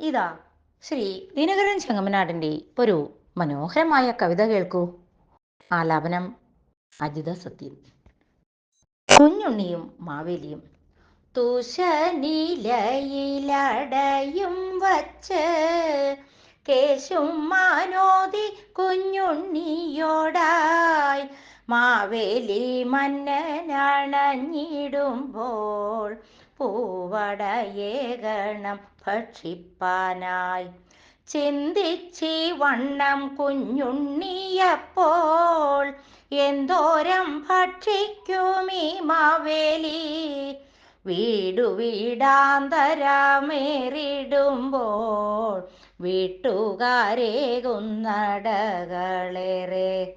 ഇതാ ശ്രീ ദിനകരൻ ചെങ്ങമനാടിന്റെ ഒരു മനോഹരമായ കവിത കേൾക്കൂ. ആലാപനം അജിത സത്യൻ. കുഞ്ഞുണ്ണിയും മാവേലിയും തുഷനിലയിലടയും വച്ച് കേശും മാനോതി കുഞ്ഞുണ്ണിയോടായി മാവേലി മന്നനണഞ്ഞിടുമ്പോൾ പൂവടയേകണം ഭക്ഷിപ്പാനായി. ചിന്തിച്ചി വണ്ണം കുഞ്ഞുണ്ണിയപ്പോൾ എന്തോരം ഭക്ഷിക്കുമീ മാവേലി. വീടു വീടാന്തരമേറിടുമ്പോൾ വീട്ടുകാരേകുന്നടകളേറെ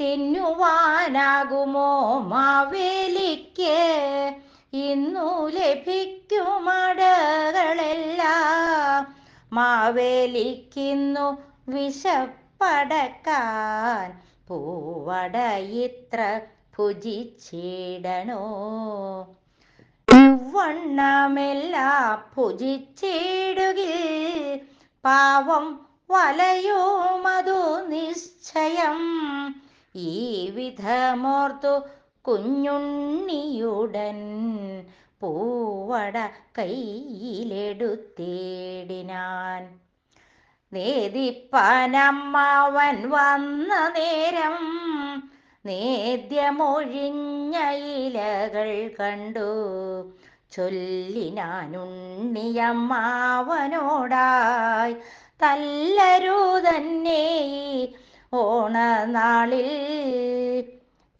തിന്നുവാനാകുമോ മാവേലിക്ക്? ഇന്നു ലഭിക്കുമടകളെല്ലാം മാവേലിക്കിന്നു വിശപ്പടക്കാൻ പൂവട ഇത്ര ഭുജിച്ചിടണോ? വണ്ണമെല്ലാം ഭുജിച്ചിടുകിൽ പാവം വലയുമതു നിശ്ചയം. ഈ വിധമോർത്തു കുഞ്ഞുണ്ണിയുടൻ പൂവട കയ്യിലെടുത്തേടിനാൻ. നേദിപ്പാനമ്മാവൻ വന്ന നേരം നേദ്യമൊഴിഞ്ഞ ഇലകൾ കണ്ടു. ചൊല്ലിനാനുണ്ണിയമ്മാവനോടായി തല്ലരുതന്നെ ഓണനാളിൽ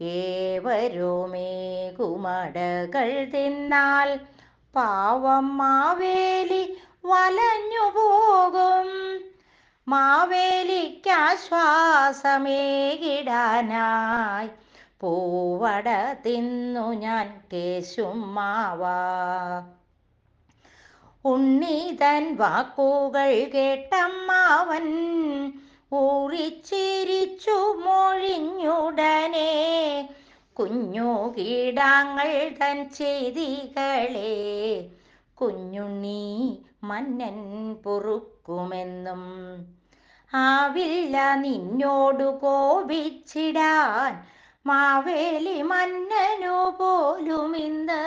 ഏവരുമേ കുമടകൾ തിന്നാൽ പാവം മാവേലി വലഞ്ഞു പോകും. മാവേലിക്കാശ്വാസമേകിടാനായി പൂവട തിന്നു ഞാൻ കേശുമാവാ. ഉണ്ണിതൻ വാക്കുകൾ കേട്ടമ്മാവൻ ഊറിച്ചിരിച്ചു മൊഴിഞ്ഞുടനെ. കുഞ്ഞു കീടാങ്ങൾ തൻ ചെയ്തികളെ കുഞ്ഞുണ്ണി മന്നൻ പൊറുക്കുമെന്നും ആവില്ല നിന്നോടു കോപിച്ചിടാൻ. മാവേലി മന്നനു പോലുമിന്ന്